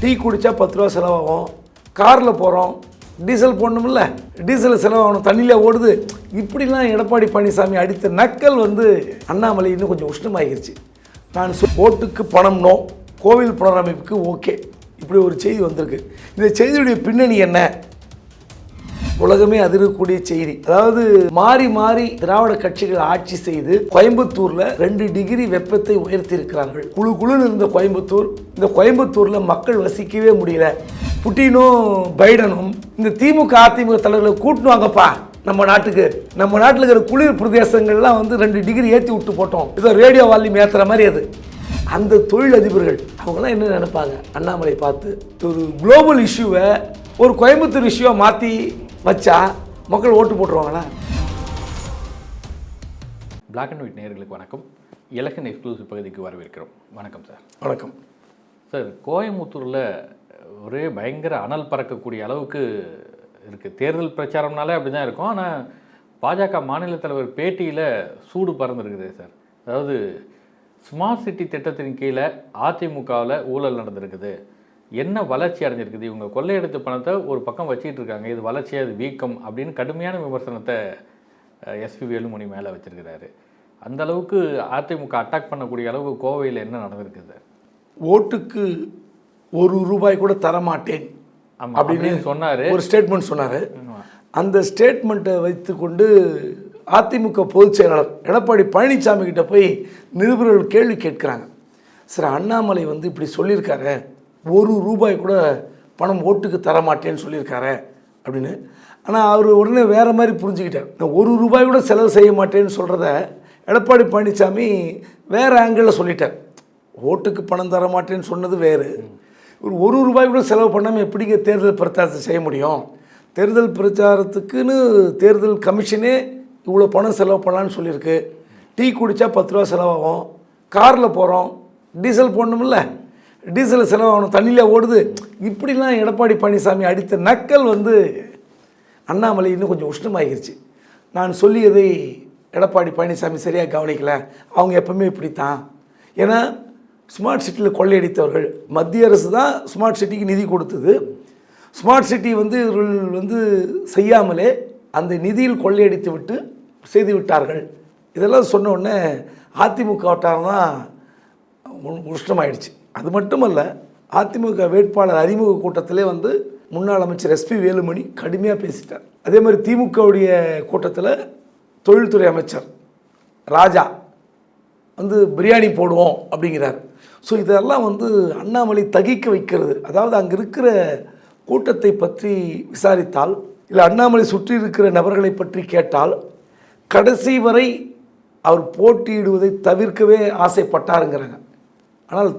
Tea குடித்தா பத்து ரூபா செலவாகும். காரில் போகிறோம் டீசல் போடணும்ல. டீசல் செலவாகணும். தண்ணியில் ஓடுது. இப்படிலாம் எடப்பாடி பழனிசாமி அடித்த நக்கல் வந்து அண்ணாமலை இன்னும் கொஞ்சம் உஷ்ணமாகிருச்சு. நான் ஓட்டுக்கு பணம்னோ கோவில் புனரமைப்புக்கு ஓகே. இப்படி ஒரு செய்தி வந்திருக்கு. இந்த செய்தியுடைய பின்னணி என்ன? உலகமே அதிரக்கூடிய செய்தி. அதாவது மாறி மாறி திராவிட கட்சிகள் ஆட்சி செய்து கோயம்புத்தூர்ல ரெண்டு டிகிரி வெப்பத்தை உயர்த்தி இருக்கிறார்கள் குழு குழுன்னு இருந்த கோயம்புத்தூர் இந்த கோயம்புத்தூர்ல மக்கள் வசிக்கவே முடியல. புட்டினும் பைடனும் இந்த திமுக அதிமுக தலைவர்களை கூட்டணும் அங்கப்பா நம்ம நாட்டுக்கு. நம்ம நாட்டில் இருக்கிற குளிர் பிரதேசங்கள்லாம் வந்து ரெண்டு டிகிரி ஏற்றி விட்டு போட்டோம். இதோ ரேடியோ வால்யூம் ஏற்றுற மாதிரி அது. அந்த தொழிலதிபர்கள் அவங்களாம் என்ன நினைப்பாங்க? அண்ணாமலை பார்த்து ஒரு குளோபல் இஷ்யூவை ஒரு கோயம்புத்தூர் இஷ்யூவை மாற்றி வச்சா மக்கள் ஓட்டு போட்டுருவாங்களா? Black அண்ட் ஒயிட் நேயர்களுக்கு வணக்கம். எலெக்ஷன் எக்ஸ்க்ளூசிவ் பகுதிக்கு வரவேற்கிறோம். வணக்கம் சார் வணக்கம். சார் கோயம்புத்தூரில் ஒரே பயங்கர அனல் பறக்கக்கூடிய அளவுக்கு இருக்குது தேர்தல் பிரச்சாரம்னாலே அப்படி தான் இருக்கும். ஆனால் பாஜக மாநில தலைவர் பேட்டியில் சூடு பறந்துருக்குது சார் அதாவது ஸ்மார்ட் சிட்டி திட்டத்தின் கீழே அதிமுகவில் ஊழல் நடந்திருக்குது. என்ன வளர்ச்சி அடைஞ்சிருக்குது? இவங்க கொள்ளையடித்த பணத்தை ஒரு பக்கம் வச்சிட்டு இருக்காங்க இது வளர்ச்சி அது வீக்கம் அப்படின்னு கடுமையான விமர்சனத்தை எஸ்பி வேலுமணி மேலே வச்சிருக்கிறாரு. அந்த அளவுக்கு அதிமுக அட்டாக் பண்ணக்கூடிய அளவுக்கு கோவையில் என்ன நடந்திருக்கு சார் ஓட்டுக்கு ஒரு ரூபாய் கூட தரமாட்டேன் அப்படின்னு சொன்னாரு. ஒரு ஸ்டேட்மெண்ட் சொன்னார். அந்த ஸ்டேட்மெண்ட்டை வைத்துக்கொண்டு அதிமுக பொதுச் செயலாளர் எடப்பாடி பழனிசாமி கிட்ட போய் நிருபர்கள் கேள்வி கேட்குறாங்க. சார் அண்ணாமலை வந்து இப்படி சொல்லியிருக்காரு. ஒரு ரூபாய் கூட பணம் ஓட்டுக்கு தரமாட்டேன்னு சொல்லியிருக்காரு அப்படின்னு. ஆனால் அவர் உடனே வேறு மாதிரி புரிஞ்சுக்கிட்டார். நான் ஒரு ரூபாய் கூட செலவு செய்ய மாட்டேன்னு சொல்கிறத எடப்பாடி பழனிசாமி வேற ஆங்கிளில் சொல்லிட்டார். ஓட்டுக்கு பணம் தர மாட்டேன்னு சொன்னது வேறு. ஒரு ஒரு ரூபாய் கூட செலவு பண்ணாமல் எப்படிங்க தேர்தல் பிரச்சாரத்தை செய்ய முடியும்? தேர்தல் பிரச்சாரத்துக்குன்னு தேர்தல் கமிஷனே இவ்வளோ பணம் செலவு பண்ணலான்னு சொல்லியிருக்கு. டீ குடித்தா பத்து ரூபா செலவாகும். காரில் போகிறோம் டீசல் போடணும்ல. டீசல் செலவாகணும் தண்ணியில் ஓடுது. இப்படிலாம் எடப்பாடி பழனிசாமி அடித்த நக்கல் வந்து அண்ணாமலை இன்னும் கொஞ்சம் உஷ்ணமாகிருச்சு. நான் சொல்லியதை எடப்பாடி பழனிசாமி சரியாக கவனிக்கலை. அவங்க எப்பவுமே இப்படித்தான். ஏன்னா ஸ்மார்ட் சிட்டியில் கொள்ளையடித்தவர்கள். மத்திய அரசு தான் ஸ்மார்ட் சிட்டிக்கு நிதி கொடுத்தது. ஸ்மார்ட் சிட்டி வந்து இவர்கள் வந்து செய்யாமலே அந்த நிதியில் கொள்ளையடித்து விட்டு செய்து விட்டார்கள். இதெல்லாம் சொன்ன உடனே அதிமுக வட்டாரம் தான் உஷ்ணமாயிடுச்சு. அது மட்டுமல்ல அதிமுக வேட்பாளர் அறிமுக கூட்டத்திலே வந்து முன்னாள் அமைச்சர் எஸ்பி வேலுமணி கடுமையாக பேசிட்டார். அதே மாதிரி திமுகவுடைய கூட்டத்தில் தொழில்துறை அமைச்சர் ராஜா வந்து பிரியாணி போடுவோம் அப்படிங்கிறார். ஸோ இதெல்லாம் வந்து அண்ணாமலை தகிக்க வைக்கிறது. அதாவது அங்கே இருக்கிற கூட்டத்தை பற்றி விசாரித்தால் இல்லை அண்ணாமலை சுற்றி இருக்கிற நபர்களை பற்றி கேட்டால் கடைசி வரை அவர் போட்டியிடுவதை தவிர்க்கவே ஆசைப்பட்டாருங்கிறாங்க. ஆனால்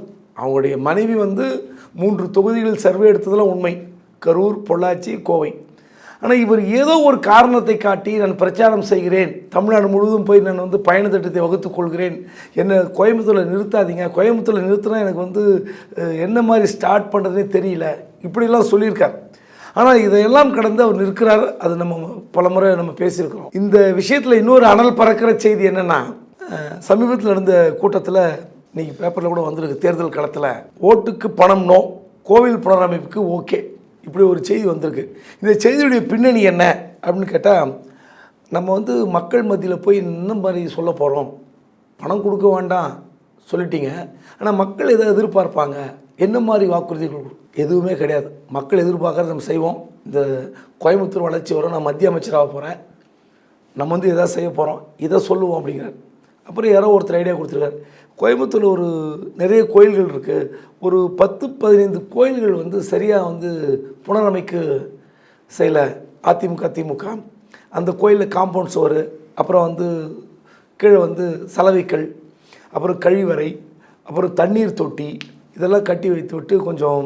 அவங்களுடைய மனைவி வந்து மூன்று தொகுதிகளில் சர்வே எடுத்ததெல்லாம் உண்மை. கரூர் பொள்ளாச்சி கோவை. ஆனால் இவர் ஏதோ ஒரு காரணத்தை காட்டி நான் பிரச்சாரம் செய்கிறேன். தமிழ்நாடு முழுவதும் போய் நான் வந்து பயண திட்டத்தை வகுத்துக் கொள்கிறேன். என்னை கோயம்புத்தூரில் நிறுத்தாதீங்க. கோயம்புத்தூரில் நிறுத்தினா எனக்கு வந்து என்ன மாதிரி ஸ்டார்ட் பண்ணுறதுனே தெரியல. இப்படிலாம் சொல்லியிருக்கார். ஆனால் இதையெல்லாம் கடந்து அவர் நிற்கிறார். அது நம்ம பலமுறை நம்ம பேசியிருக்கிறோம். இந்த விஷயத்தில் இன்னொரு அனல் பறக்கிற செய்தி என்னென்னா சமீபத்தில் நடந்த கூட்டத்தில் இன்னைக்கு பேப்பரில் கூட வந்திருக்கு தேர்தல் களத்தில் ஓட்டுக்கு பணம் நோ கோவில் புனரமைப்புக்கு ஓகே இப்படி ஒரு செய்தி வந்திருக்கு. இந்த செய்தியுடைய பின்னணி என்ன அப்படின்னு கேட்டால் நம்ம வந்து மக்கள் மத்தியில் போய் இன்னும் மாதிரி சொல்ல போகிறோம் பணம் கொடுக்க வேண்டாம் சொல்லிட்டீங்க. ஆனால் மக்கள் எதை எதிர்பார்ப்பாங்க. என்ன மாதிரி வாக்குறுதிகள் எதுவுமே கிடையாது. மக்கள் எதிர்பார்க்கறது நம்ம செய்வோம். இந்த கோயம்புத்தூர் வளர்ச்சி வரும். நான் மத்திய அமைச்சராக போகிறேன் நம்ம வந்து எதாவது செய்ய போகிறோம் இதை சொல்லுவோம் அப்படிங்கிறார். அப்புறம் யாரோ ஒருத்தர் ஐடியா கொடுத்துருக்காரு. கோயம்புத்தூரில் ஒரு நிறைய கோயில்கள் இருக்குது ஒரு பத்து பதினைந்து கோயில்கள் வந்து சரியாக வந்து புனரமைக்கு செய்யலை. அதிமுக திமுக. அந்த கோயிலில் காம்பவுண்ட் சோறு அப்புறம் வந்து கீழே வந்து சலவைக்கல் அப்புறம் கழிவறை அப்புறம் தண்ணீர் தொட்டி இதெல்லாம் கட்டி வைத்து விட்டு கொஞ்சம்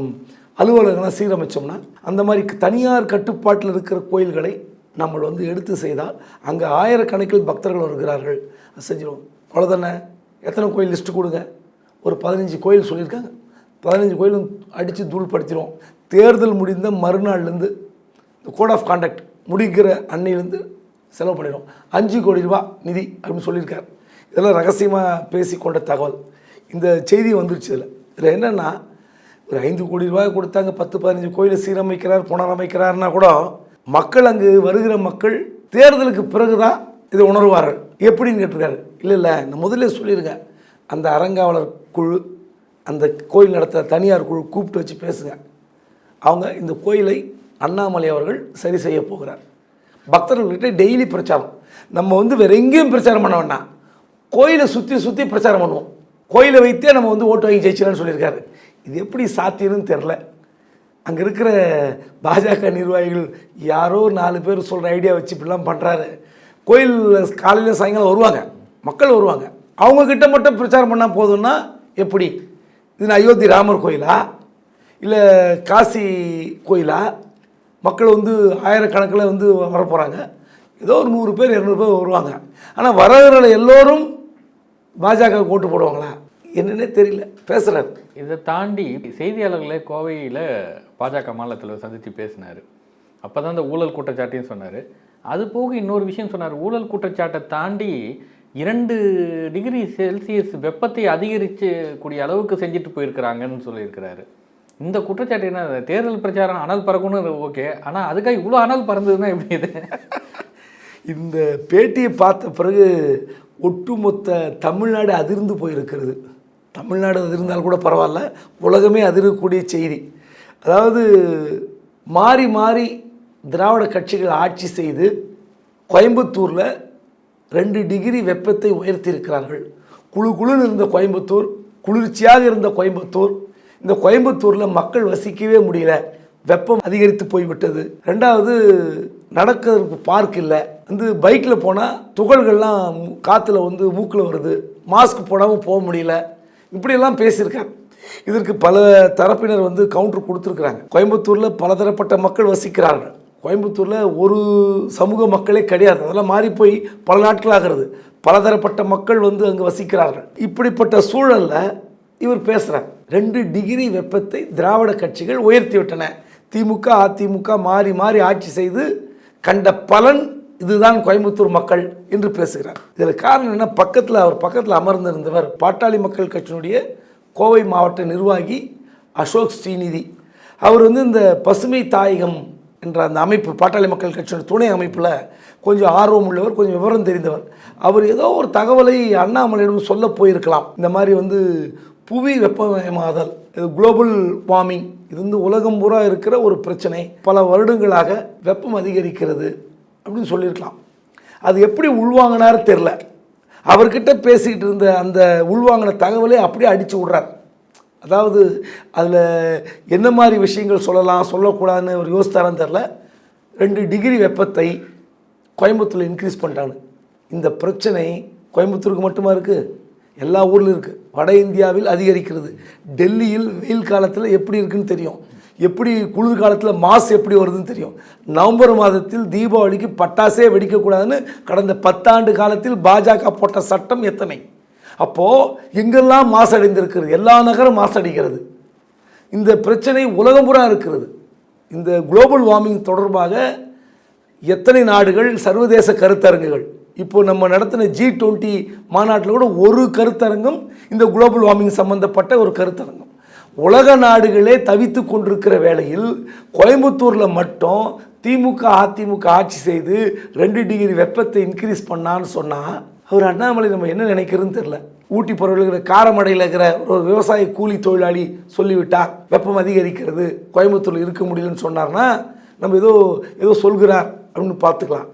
அலுவலகம்லாம் சீரமைச்சோம்னா அந்த மாதிரி தனியார் கட்டுப்பாட்டில் இருக்கிற கோயில்களை நம்ம வந்து எடுத்து செய்தால் அங்கே ஆயிரக்கணக்கில் பக்தர்கள் வருகிறார்கள். செஞ்சிடும் அவ்வளோதானே எத்தனை கோயில் லிஸ்ட்டு கொடுங்க? ஒரு பதினஞ்சு கோயில் சொல்லியிருக்காங்க. பதினஞ்சு கோயிலும் அடித்து தூள் படுத்திடுவோம் தேர்தல் முடிந்த மறுநாள்லேருந்து இந்த கோட் ஆஃப் கான்டாக்ட் முடிக்கிற அன்னையிலேருந்து செலவு பண்ணிடுவோம் அஞ்சு கோடி ரூபா நிதி அப்படின்னு சொல்லியிருக்கார். இதெல்லாம் ரகசியமாக பேசி கொண்ட தகவல். இந்த செய்தி வந்துருச்சு இதில். இதில் என்னென்னா ஒரு ஐந்து கோடி ரூபாய் கொடுத்தாங்க பத்து பதினஞ்சு கோயிலை சீரமைக்கிறார் புனரமைக்கிறார்னா கூட மக்கள் அங்கு வருகிற மக்கள் தேர்தலுக்கு பிறகுதான் இதை உணர்வார்கள் எப்படின்னு கேட்டிருக்காரு. இல்லை இல்லை நான் முதல்ல சொல்லியிருக்கேன் அந்த அறங்காவலர் குழு அந்த கோயில் நடத்துகிற தனியார் குழு கூப்பிட்டு வச்சு பேசுங்க. அவங்க இந்த கோயிலை அண்ணாமலை அவர்கள் சரி செய்ய போகிறார். பக்தர்கள்கிட்ட டெய்லி பிரச்சாரம். நம்ம வந்து வேறு எங்கேயும் பிரச்சாரம் பண்ண வேண்டாம். கோயிலை சுற்றி சுற்றி பிரச்சாரம் பண்ணுவோம். கோயிலை வைத்தே நம்ம வந்து ஓட்டு வாங்கி ஜெயிச்சிடலாம்னு சொல்லியிருக்காரு. இது எப்படி சாத்தியம்னு தெரில அங்கே இருக்கிற பாஜக நிர்வாகிகள் யாரோ நாலு பேர் சொல்கிற ஐடியா வச்சு இப்படிலாம் பண்ணுறாரு கோயில் காலையில் சாயங்காலம் வருவாங்க. மக்கள் வருவாங்க. அவங்கக்கிட்ட மட்டும் பிரச்சாரம் பண்ணால் போதும்னா எப்படி? இது அயோத்தி ராமர் கோயிலா? இல்லை காசி கோயிலா? மக்கள் வந்து ஆயிரக்கணக்கில் வந்து வரப்போகிறாங்க ஏதோ ஒரு நூறு பேர் இரநூறு பேர் வருவாங்க. ஆனால் வரவர்கள் எல்லோரும் பாஜக ஓட்டு போடுவாங்களா? என்னன்னே தெரியல. பேசுகிறார் இதை தாண்டி செய்தியாளர்களை கோவையில் பாஜக மாநில தலைவர் சந்தித்து பேசினார். அப்போ தான் இந்த ஊழல் குற்றச்சாட்டையும் சொன்னார். அது போக இன்னொரு விஷயம் சொன்னார். ஊழல் குற்றச்சாட்டை தாண்டி இரண்டு டிகிரி செல்சியஸ் வெப்பத்தை அதிகரிச்சு கூடிய அளவுக்கு செஞ்சுட்டு போயிருக்கிறாங்கன்னு சொல்லியிருக்கிறாரு. இந்த குற்றச்சாட்டு என்ன? தேர்தல் பிரச்சாரம் அனல் பறக்கணும் ஓகே. ஆனால் அதுக்காக இவ்வளோ அனல் பறந்ததுன்னா எப்படி இது? இந்த பேட்டியை பார்த்த பிறகு ஒட்டுமொத்த தமிழ்நாடு அதிர்ந்து போயிருக்கிறது. தமிழ்நாடு அதிர்ந்தால் கூட பரவாயில்ல. உலகமே அதிரக்கூடிய செய்தி. அதாவது மாறி மாறி திராவிட கட்சிகள் ஆட்சி செய்து கோயம்புத்தூரில் ரெண்டு டிகிரி வெப்பத்தை உயர்த்தியிருக்கிறார்கள். குழு குழுன்னு இருந்த கோயம்புத்தூர் குளிர்ச்சியாக இருந்த கோயம்புத்தூர். இந்த கோயம்புத்தூரில் மக்கள் வசிக்கவே முடியல. வெப்பம் அதிகரித்து போய்விட்டது. ரெண்டாவது நடக்கிறதுக்கு பார்க் இல்லை. வந்து பைக்கில் போனால் துகள்கள்லாம் காற்றுல வந்து மூக்கில் வருது. மாஸ்க் போடாமல் போக முடியல. இப்படியெல்லாம் பேசியிருக்காங்க. இதற்கு பல தரப்பினர் வந்து கவுண்டர் கொடுத்துருக்குறாங்க. கோயம்புத்தூரில் பலதரப்பட்ட மக்கள் வசிக்கிறார்கள். கோயம்புத்தூரில் ஒரு சமூக மக்களே கிடையாது. அதெல்லாம் மாறி போய் பல நாட்கள் ஆகிறது. பலதரப்பட்ட மக்கள் வந்து அங்கே வசிக்கிறார்கள். இப்படிப்பட்ட சூழலில் இவர் பேசுகிறார் ரெண்டு டிகிரி வெப்பத்தை திராவிட கட்சிகள் உயர்த்தி விட்டன திமுக அதிமுக மாறி மாறி ஆட்சி செய்து கண்ட பலன் இதுதான் கோயம்புத்தூர் மக்கள் என்று பேசுகிறார். இதில் காரணம் என்ன? பக்கத்தில் அவர் பக்கத்தில் அமர்ந்திருந்தவர் பாட்டாளி மக்கள் கட்சியினுடைய கோவை மாவட்ட நிர்வாகி அசோக் ஸ்ரீநிதி. அவர் வந்து இந்த பசுமை தாயகம் என்ற அந்த அமைப்பு பாட்டாளி மக்கள் கட்சியோட துணை அமைப்பில் கொஞ்சம் ஆர்வம் உள்ளவர் கொஞ்சம் விவரம் தெரிந்தவர். அவர் ஏதோ ஒரு தகவலை அண்ணாமலையிடம் சொல்ல போயிருக்கலாம். இந்த மாதிரி வந்து புவி வெப்பமயமாதல் இது குளோபல் வார்மிங் இது வந்து உலகம் பூரா இருக்கிற ஒரு பிரச்சனை. பல வருடங்களாக வெப்பம் அதிகரிக்கிறது அப்படின்னு சொல்லியிருக்கலாம். அது எப்படி உள்வாங்கினாரு தெரில அவர்கிட்ட பேசிக்கிட்டு இருந்த அந்த உள்வாங்கின தகவலை அப்படியே அடித்து விட்றார். அதாவது அதில் என்ன மாதிரி விஷயங்கள் சொல்லலாம் சொல்லக்கூடாதுன்னு ஒரு யோசித்தாரான்னு தெரில ரெண்டு டிகிரி வெப்பத்தை கோயம்புத்தூரில் இன்க்ரீஸ் பண்ணிட்டாங்க. இந்த பிரச்சனை கோயம்புத்தூருக்கு மட்டுமா இருக்குது எல்லா ஊர்லேயும் இருக்குது வட இந்தியாவில் அதிகரிக்கிறது. டெல்லியில் வெயில் காலத்தில் எப்படி இருக்குன்னு தெரியும். எப்படி குளிர் காலத்தில் மாஸ் எப்படி வருதுன்னு தெரியும். நவம்பர் மாதத்தில் தீபாவளிக்கு பட்டாசே வெடிக்கக்கூடாதுன்னு கடந்த பத்தாண்டு காலத்தில் பாஜக போட்ட சட்டம் எத்தனை? அப்போது எங்கெல்லாம் மாசடைந்திருக்கிறது? எல்லா நகரம் மாசடைகிறது. இந்த பிரச்சனை உலகம் பூரா இருக்கிறது. இந்த குளோபல் வார்மிங் தொடர்பாக எத்தனை நாடுகள் சர்வதேச கருத்தரங்குகள்? இப்போது நம்ம நடத்தின ஜி டுவெண்ட்டி மாநாட்டில் கூட ஒரு கருத்தரங்கம் இந்த குளோபல் வார்மிங் சம்பந்தப்பட்ட ஒரு கருத்தரங்கம். உலக நாடுகளே தவித்து கொண்டிருக்கிற வேளையில் கோயம்புத்தூரில் மட்டும் திமுக அதிமுக ஆட்சி செய்து ரெண்டு டிகிரி வெப்பத்தை இன்க்ரீஸ் பண்ணான்னு சொன்னால் அவர் அண்ணாமலை நம்ம என்ன நினைக்கிறதுன்னு தெரில ஊட்டி பறவையில் காரமடையில் இருக்கிற ஒரு விவசாய கூலி தொழிலாளி சொல்லிவிட்டார் வெப்பம் அதிகரிக்கிறது கோயம்புத்தூரில் இருக்க முடியலன்னு சொன்னார்னா நம்ம ஏதோ ஏதோ சொல்கிறார் அப்படின்னு பார்த்துக்கலாம்.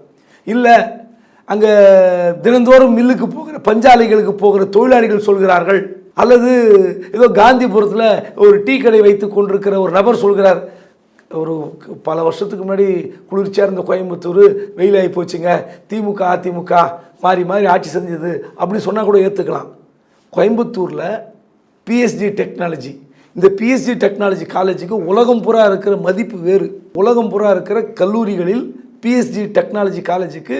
இல்லை அங்கே தினந்தோறும் மில்லுக்கு போகிற பஞ்சாலைகளுக்கு போகிற தொழிலாளிகள் சொல்கிறார்கள். அல்லது ஏதோ காந்திபுரத்தில் ஒரு டீ கடை வைத்து கொண்டிருக்கிற ஒரு நபர் சொல்கிறார். ஒரு பல வருஷத்துக்கு முன்னாடி குளிர்ச்சியாக இருந்த கோயம்புத்தூர் வெயிலாகி போச்சுங்க. திமுக அதிமுக மாறி மாறி ஆட்சி செஞ்சது அப்படி சொன்னால் கூட ஏற்றுக்கலாம் கோயம்புத்தூரில் பிஎஸ்டி டெக்னாலஜி இந்த பிஎஸ்டி டெக்னாலஜி காலேஜுக்கு உலகம் புறா இருக்கிற மதிப்பு வேறு. உலகம் புறா இருக்கிற கல்லூரிகளில் பிஎஸ்டி டெக்னாலஜி காலேஜுக்கு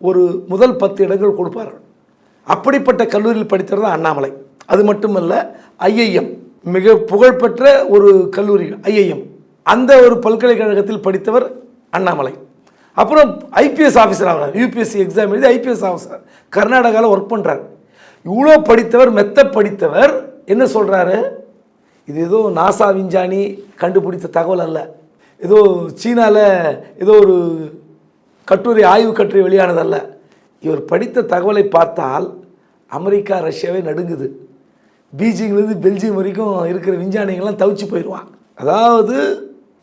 ஒரு முதல் பத்து இடங்கள் கொடுப்பார்கள் அப்படிப்பட்ட கல்லூரியில் படித்தவர் தான் அண்ணாமலை. அது மட்டுமல்ல ஐஐஎம் மிக புகழ்பெற்ற ஒரு கல்லூரி ஐஐஎம் அந்த ஒரு பல்கலைக்கழகத்தில் படித்தவர் அண்ணாமலை. அப்புறம் ஐபிஎஸ் ஆஃபீஸர் ஆகிறார். யூபிஎஸ்சி எக்ஸாம் எழுதி ஐபிஎஸ் ஆஃபீஸர் கர்நாடகாவில் ஒர்க் பண்ணுறார் இவ்வளோ படித்தவர் மெத்த படித்தவர் என்ன சொல்கிறாரு இது ஏதோ நாசா விஞ்ஞானி கண்டுபிடித்த தகவல் அல்ல. ஏதோ சீனாவில் ஏதோ ஒரு கட்டுரை ஆய்வு கட்டுரை வெளியானதல்ல இவர் படித்த தகவலை பார்த்தால் அமெரிக்கா ரஷ்யாவே நடுங்குது. பீஜிங்லேருந்து பெல்ஜியம் வரைக்கும் இருக்கிற விஞ்ஞானிகள்லாம் தவிச்சு போயிடுவான் அதாவது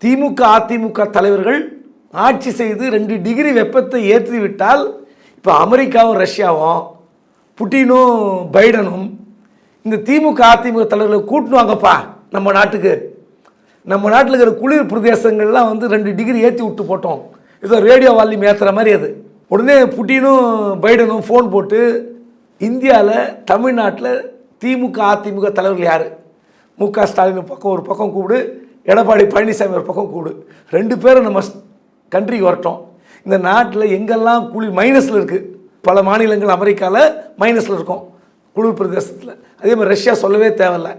திமுக அதிமுக தலைவர்கள் ஆட்சி செய்து ரெண்டு டிகிரி வெப்பத்தை ஏற்றி விட்டால் இப்போ அமெரிக்காவும் ரஷ்யாவும் புட்டினும் பைடனும் இந்த திமுக அதிமுக தலைவர்களை கூட்டின்னுவாங்கப்பா நம்ம நாட்டுக்கு. நம்ம நாட்டில் இருக்கிற குளிர் பிரதேசங்கள்லாம் வந்து ரெண்டு டிகிரி ஏற்றி விட்டு போட்டோம். ஏதோ ரேடியோ வால்யூம் ஏற்றுற மாதிரி அது. உடனே புட்டினும் பைடனும் ஃபோன் போட்டு இந்தியாவில் தமிழ்நாட்டில் திமுக அதிமுக தலைவர்கள் யார்? மு க ஸ்டாலின் பக்கம் ஒரு பக்கம் கூப்பிடு. எடப்பாடி பழனிசாமி ஒரு பக்கம் கூப்பிடு. ரெண்டு பேரும் நம்ம கண்ட்ரிக்கு வரட்டும். இந்த நாட்டில் எங்கெல்லாம் குளிர் மைனஸில் இருக்குது பல மாநிலங்கள் அமெரிக்காவில் மைனஸில் இருக்கும். குளிர் பிரதேசத்தில். அதே மாதிரி ரஷ்யா சொல்லவே தேவையில்ல.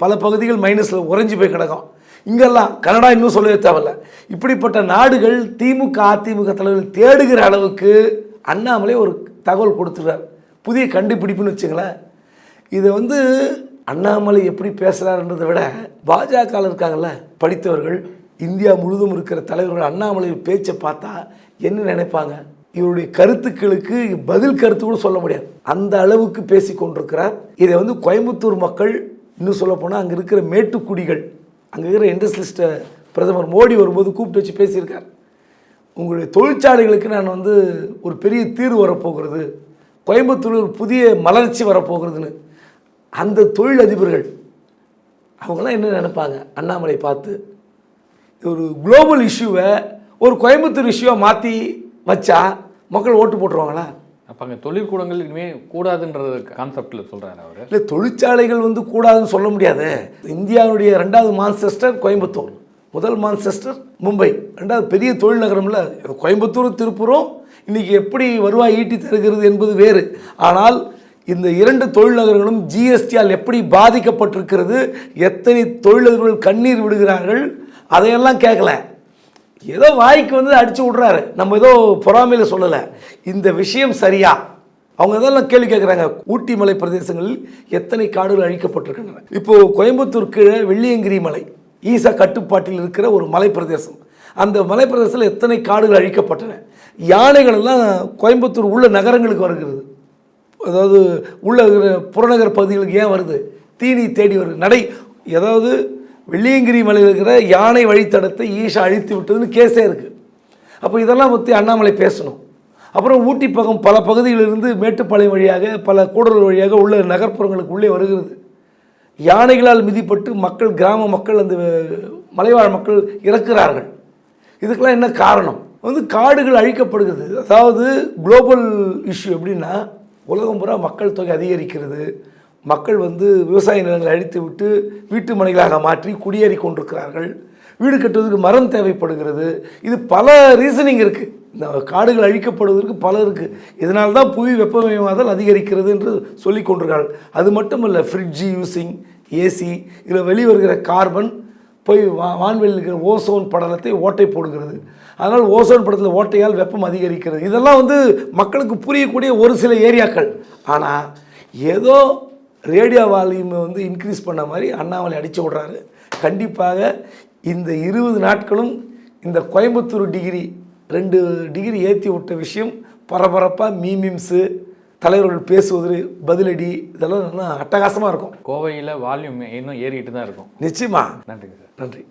பல பகுதிகள் மைனஸில் உறைஞ்சி போய் கிடக்கும். இங்கெல்லாம் கனடா இன்னும் சொல்லவே தேவையில்ல. இப்படிப்பட்ட நாடுகள் திமுக அதிமுக தலைவர்கள் தேடுகிற அளவுக்கு அண்ணாமலை ஒரு தகவல் கொடுத்துருக்கார் புதிய கண்டுபிடிப்புன்னு வச்சுங்களேன். இதை வந்து அண்ணாமலை எப்படி பேசுகிறாருன்றதை விட பாஜகவில் இருக்காங்கல்ல படித்தவர்கள் இந்தியா முழுதும் இருக்கிற தலைவர்கள் அண்ணாமலை பேச்சை பார்த்தா என்ன நினைப்பாங்க? இவருடைய கருத்துக்களுக்கு பதில் கருத்து கூட சொல்ல முடியாது. அந்த அளவுக்கு பேசி கொண்டிருக்கிறார். இதை வந்து கோயம்புத்தூர் மக்கள் இன்னும் சொல்லப்போனால் அங்கே இருக்கிற மேட்டுக்குடிகள் அங்கே இருக்கிற இண்டஸ்ட்ரியலிஸ்ட்டை பிரதமர் மோடி வரும்போது கூப்பிட்டு வச்சு பேசியிருக்கார். உங்களுடைய தொழிற்சாலைகளுக்கு நான் வந்து ஒரு பெரிய தீர்வு வரப்போகிறது. கோயம்புத்தூர் ஒரு புதிய மலர்ச்சி வரப்போகிறதுன்னு. அந்த தொழிலதிபர்கள் அவங்களாம் என்ன நினைப்பாங்க? அண்ணாமலை பார்த்து ஒரு குளோபல் இஷ்யூவை ஒரு கோயம்புத்தூர் இஷ்யூவை மாற்றி வச்சா மக்கள் ஓட்டு போட்டுருவாங்களா? அப்போ அங்கே தொழிற்கூடங்கள் இனிமேல் கூடாதுன்ற கான்செப்டில் சொல்கிறாரு அவர். இல்லை தொழிற்சாலைகள் வந்து கூடாதுன்னு சொல்ல முடியாது. இந்தியாவுடைய ரெண்டாவது மான்செஸ்டர் கோயம்புத்தூர் முதல் மான்செஸ்டர் மும்பை. ரெண்டாவது பெரிய தொழில் நகரம்ல கோயம்புத்தூர் திருப்பூரும் இன்னைக்கு எப்படி வருவாய் ஈட்டி தருகிறது என்பது வேறு. ஆனால் இந்த இரண்டு தொழில் நகரங்களும் ஜிஎஸ்டியால் எப்படி பாதிக்கப்பட்டிருக்கிறது எத்தனை தொழிலதிபர்கள் கண்ணீர் விடுகிறார்கள் அதையெல்லாம் கேட்கல ஏதோ வாய்க்கு வந்து அடிச்சு விட்றாரு. நம்ம ஏதோ பொறாமையில் சொல்லலை. இந்த விஷயம் சரியா? அவங்க இதெல்லாம் கேள்வி கேட்குறாங்க ஊட்டி மலை பிரதேசங்களில் எத்தனை காடுகள் அழிக்கப்பட்டிருக்கின்றன? இப்போ கோயம்புத்தூர் கீழே வெள்ளியங்கிரி மலை ஈசா கட்டுப்பாட்டில் இருக்கிற ஒரு மலை பிரதேசம் அந்த மலை பிரதேசத்தில் எத்தனை காடுகள் அழிக்கப்பட்டன? யானைகள் எல்லாம் கோயம்புத்தூர் உள்ள நகரங்களுக்கு வருகிறது. அதாவது உள்ள புறநகர் பகுதிகளுக்கு ஏன் வருது? தீனி தேடி வருது. நடை அதாவது வெள்ளியங்கிரி மலையில் இருக்கிற யானை வழித்தடத்தை ஈஷா அழித்து விட்டதுன்னு கேஸே இருக்குது அப்போ இதெல்லாம் பற்றி அண்ணாமலை பேசணும். அப்புறம் ஊட்டி பக்கம் பல பகுதிகளிலிருந்து மேட்டுப்பாளையம் வழியாக பல கூடலூர் வழியாக உள்ள நகர்ப்புறங்களுக்கு உள்ளே வருகிறது. யானைகளால் மிதிப்பட்டு மக்கள் கிராம மக்கள் அந்த மலைவாழ் மக்கள் இறக்கிறார்கள். இதுக்கெல்லாம் என்ன காரணம்? வந்து காடுகள் அழிக்கப்படுகிறது. அதாவது குளோபல் இஷ்யூ எப்படின்னா உலகம் பூரா மக்கள் தொகை அதிகரிக்கிறது. மக்கள் வந்து விவசாய நிலங்களை அழித்து விட்டு வீட்டு மனைகளாக மாற்றி குடியேறி கொண்டிருக்கிறார்கள். வீடு கட்டுவதற்கு மரம் தேவைப்படுகிறது. இது பல ரீசனிங் இருக்குது இந்த காடுகள் அழிக்கப்படுவதற்கு பல இருக்குது இதனால தான் புவி வெப்பமயமாதல் அதிகரிக்கிறது என்று சொல்லி கொண்டிருக்காள் அது மட்டும் இல்லை ஃப்ரிட்ஜ் யூஸிங் ஏசி இதில் வெளிவருகிற கார்பன் போய் வா வான்வெளியில் இருக்கிற ஓசோன் படலத்தை ஓட்டை போடுகிறது. அதனால் ஓசோன் படத்தில் ஓட்டையால் வெப்பம் அதிகரிக்கிறது. இதெல்லாம் வந்து மக்களுக்கு புரியக்கூடிய ஒரு சில ஏரியாக்கள் ஆனால் ஏதோ ரேடியோ வால்யூமை வந்து இன்க்ரீஸ் பண்ண மாதிரி அண்ணாமலை அடித்து விட்றாரு. கண்டிப்பாக இந்த இருபது நாட்களும் இந்த கோயம்புத்தூர் டிகிரி ரெண்டு டிகிரி ஏற்றி விட்ட விஷயம் பரபரப்பாக மீமிம்ஸு தலைவர்கள் பேசுவது பதிலடி இதெல்லாம் நல்லா அட்டகாசமாக இருக்கும். கோவையில் வால்யூம் இன்னும் ஏறிக்கிட்டு தான் இருக்கும். நிச்சயமா. நன்றிங்க சார். நன்றி.